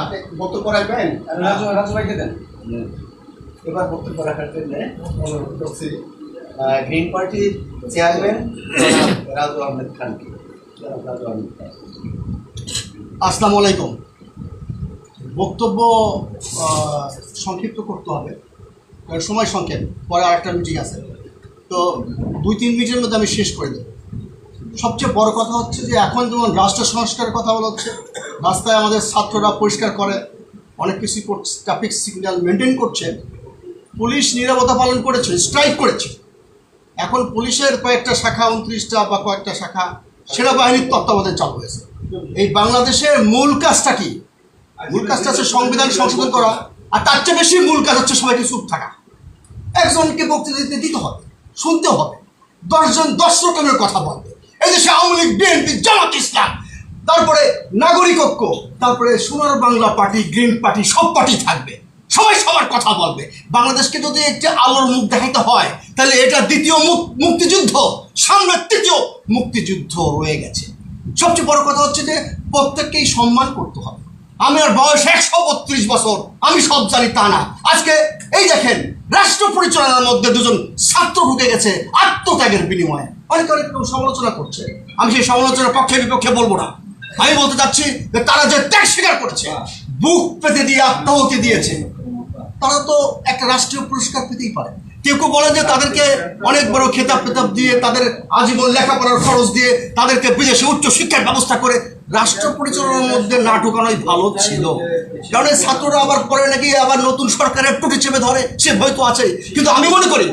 আপনি বক্তব্য রাখবেন? রাজু রাজু ভাইকে দেন। এবার বক্তব্য রাখার জন্য অনুরোধ করছি গ্রিন পার্টির চেয়ারম্যান জনাব রাজু আহমেদ খানকে। জনাব রাজু আহমেদ খান। আসসালামু আলাইকুম। বক্তব্য সংক্ষিপ্ত করতে হবে। কারণ সময় সংক্ষেপ পরে আরেকটা মিটিং আছে। তো দুই তিন মিনিটের মধ্যে আমি শেষ করে দেবো। সবচেয়ে বড় কথা হচ্ছে যে এখন যেমন রাষ্ট্র সংস্কারের কথা বলা হচ্ছে রাস্তায় আমাদের ছাত্ররা পরিষ্কার করে, অনেক কিছু ট্রাফিক সিগন্যাল মেনটেন করছে। পুলিশ নিরাপত্তা পালন করেছে স্ট্রাইক করেছে। এখন পুলিশের কয়েকটা শাখা, উনত্রিশটা বা কয়েকটা শাখা সেনাবাহিনীর তত্ত্বাবধানে চালু হয়েছে। এই বাংলাদেশের মূল কাজটা কি? মূল কাজটা হচ্ছে সংবিধান সংশোধন করা, আর তার চেয়ে বেশি মূল কাজ হচ্ছে সবাইকে চুপ থাকা। একজনকে বক্তৃতা দিতে দিতে হবে, শুনতে হবে, দশজন দশ রকমের কথা বলবে। এই দেশে আওয়ামী লীগ, বিএনপি, জামাত ইসলাম তারপরে নাগরিক ঐক্য তারপরে Sonar Bangla party, green party, সব পার্টি থাকবে। সবাই সবার কথা বলবে। বাংলাদেশকে যদি একটি আলোর মুখ দেখাতে হয়, তাহলে এটা দ্বিতীয় মুক- মুক্তিযুদ্ধ সামনে তৃতীয় মুক্তিযুদ্ধ রয়ে গেছে। সবচেয়ে বড় কথা হচ্ছে যে, প্রত্যেককেই সম্মান করতে হবে। আমি আর বয়স একশো বত্রিশ বছর, আমি সব জানি তা না। আজকে এই দেখেন, রাষ্ট্র পরিচালনার মধ্যে দুজন ছাত্র ঢুকে গেছে আত্মত্যাগের বিনিময়ে। অনেক অনেক সমালোচনা করছে। আমি সেই সমালোচনার পক্ষে বিপক্ষে বলব না। আমি বলতে চাচ্ছি যে তারা যে ত্যাগ স্বীকার করছে বুক পেতে দিয়ে আত্মাহতি দিয়েছে তারা তো একটা রাষ্ট্রীয় পুরস্কার পেতেই পারে। কেউ কেউ বলে যে তাদেরকে অনেক বড় খেতাব পেতাব দিয়ে তাদের আজীবন লেখাপড়ার খরচ দিয়ে তাদেরকে বিদেশে উচ্চ শিক্ষার ব্যবস্থা করে রাষ্ট্র পরিচালনার মধ্যে না ঢুকানোই ভালো ছিল। কারণ এই ছাত্ররা আবার পরে নাকি আবার নতুন সরকারের টুটি চেপে ধরে সে ভয় তো আছে কিন্তু আমি মনে করি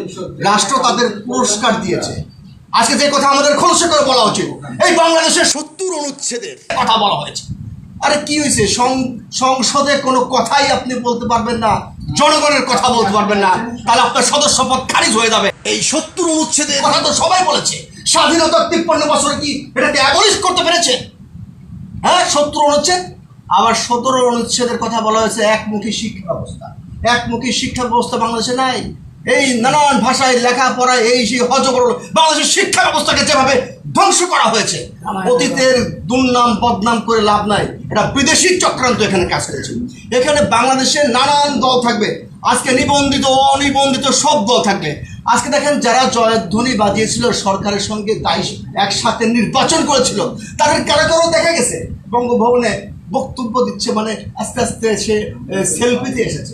রাষ্ট্র তাদের পুরস্কার দিয়েছে। আজকে যে কথা আমাদের খোলসে করে বলা উচিত এই বাংলাদেশের সত্তর অনুচ্ছেদের কথা বলা হয়েছে। আরে কি হয়েছে? সংসদে কোনো কথাই আপনি বলতে পারবেন না, জনগণের কথা বলতে পারবেন না, তাহলে আপনার সদস্য পদ খারিজ হয়ে যাবে। এই সত্তর অনুচ্ছেদের কথা তো সবাই বলেছে। স্বাধীনতার তিপ্পান্ন বছরে কি এটাকে অ্যাবলিশ করতে পেরেছে? হ্যাঁ সত্তর অনুচ্ছেদ। আবার সতেরো অনুচ্ছেদের কথা বলা হয়েছে, একমুখী শিক্ষা ব্যবস্থা। একমুখী শিক্ষা ব্যবস্থা বাংলাদেশে নাই। এই নানান ভাষায় লেখাপড়া এই সেই হজবরল বাংলাদেশের শিক্ষা ব্যবস্থাকে যেভাবে ধ্বংস করা হয়েছে। অতীতের দুর্নাম বদনাম করে লাভ নাই। এটা বিদেশি চক্রান্ত এখানে কাজ করেছে। এখানে বাংলাদেশের নানান দল থাকবে। আজকে নিবন্ধিত অনিবন্ধিত সব দল থাকবে। আজকে দেখেন যারা জয়ধ্বনি বাজিয়েছিল সরকারের সঙ্গে দায়ী একসাথে নির্বাচন করেছিল তাদের কারও কারও দেখা গেছে। বঙ্গভবনে বক্তব্য দিচ্ছে মানে আস্তে আস্তে সে সেলফিতে এসেছে।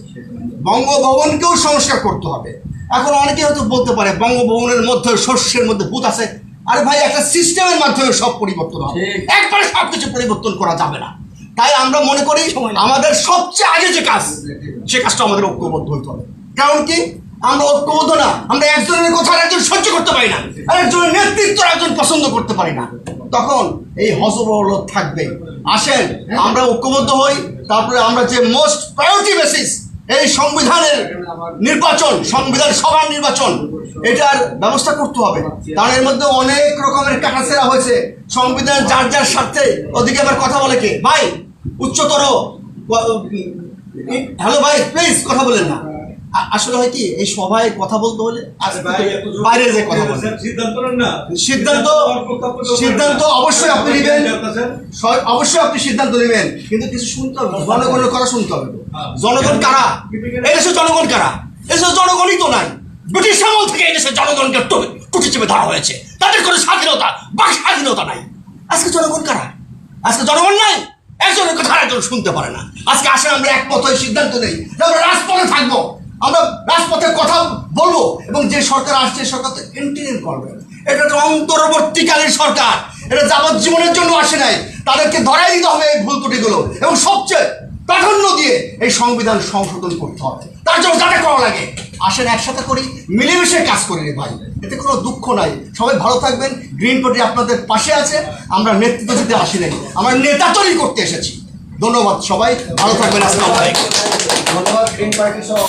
বঙ্গভবনকেও সংস্কার করতে হবে। এখন অনেকে হয়তো বলতে পারে বঙ্গভবনের মধ্যে শস্যের মধ্যে ভূত আছে। আরে ভাই একটা সিস্টেমের মাধ্যমে সব পরিবর্তন হবে। একবারে সব কিছু পরিবর্তন করা যাবে না। তাই আমরা মনে করি আমাদের সবচেয়ে আগে যে কাজ সে কাজটা আমাদের ঐক্যবদ্ধ হতে হবে। কারণ কি? আমরা ঐক্যবদ্ধ না আমরা একজনের কথা আর একজন সহ্য করতে পারি না আর একজনের নেতৃত্ব একজন পছন্দ করতে পারি না। তখন এই হজবরল থাকবে। আসেন আমরা ঐক্যবদ্ধ হই তারপরে আমরা যে মোস্ট প্রায়োরিটি বেসিস এই সংবিধানের নির্বাচন, সংবিধান সভার নির্বাচন, এটার ব্যবস্থা করতে হবে। কারণ এর মধ্যে অনেক রকমের কাটাছেরা হয়েছে। সংবিধান যার যার স্বার্থে ওদিকে আবার কথা বলে কে? ভাই, উচ্চতর হ্যালো ভাই প্লিজ কথা বলেন না। আসলে হয় কি এই সভায় কথা বলতে হলে বাইরে যে কথা বলতে সিদ্ধান্ত সিদ্ধান্ত অবশ্যই আপনি নেবেন। অবশ্যই আপনি সিদ্ধান্ত নেবেন। কিন্তু কিছু শুনতে হবে জনগণের কথা শুনতে হবে। জনগণ কারা? এদেশে জনগণ কারা? এদেশে জনগণই তো নাই। ব্রিটিশ আমল থেকে এদেশে জনগণকে টু- টুটি চেপে ধরা হয়েছে। তাদের কোনো স্বাধীনতা বা স্বাধীনতা নাই। আজকে জনগণ কারা? আজকে জনগণ নাই? একজনের কথা একজন শুনতে পারে না। আজকে আসলে আমরা একমত সিদ্ধান্ত নেই। আমরা রাজপথে থাকব। আমরা রাজপথে কথা বলব এবং যে সরকার আসছে সরকার তো করবে। এটা তো অন্তর্বর্তীকালীন সরকার। এটা যাবজ্জীবনের জন্য আসে নাই। তাদেরকে ধরাই দিতে হবে এই ভুল ত্রুটিগুলো। এবং সবচেয়ে প্রাধান্য দিয়ে এই সংবিধান সংশোধন করতে হবে। তার জন্য যাতে করা লাগে। আসেন, একসাথে করি। মিলেমিশে কাজ করি রে ভাই। এতে কোনো দুঃখ নাই। সবাই ভালো থাকবেন। গ্রিন পার্টি আপনাদের পাশে আছে। আমরা নেতৃত্ব দিতে আসি নাই আমরা নেতা তৈরি করতে এসেছি। ধন্যবাদ সবাই। ভালো থাকবেন। আসসালামু আলাইকুম। ধন্যবাদ গ্রিন পার্টি সহ।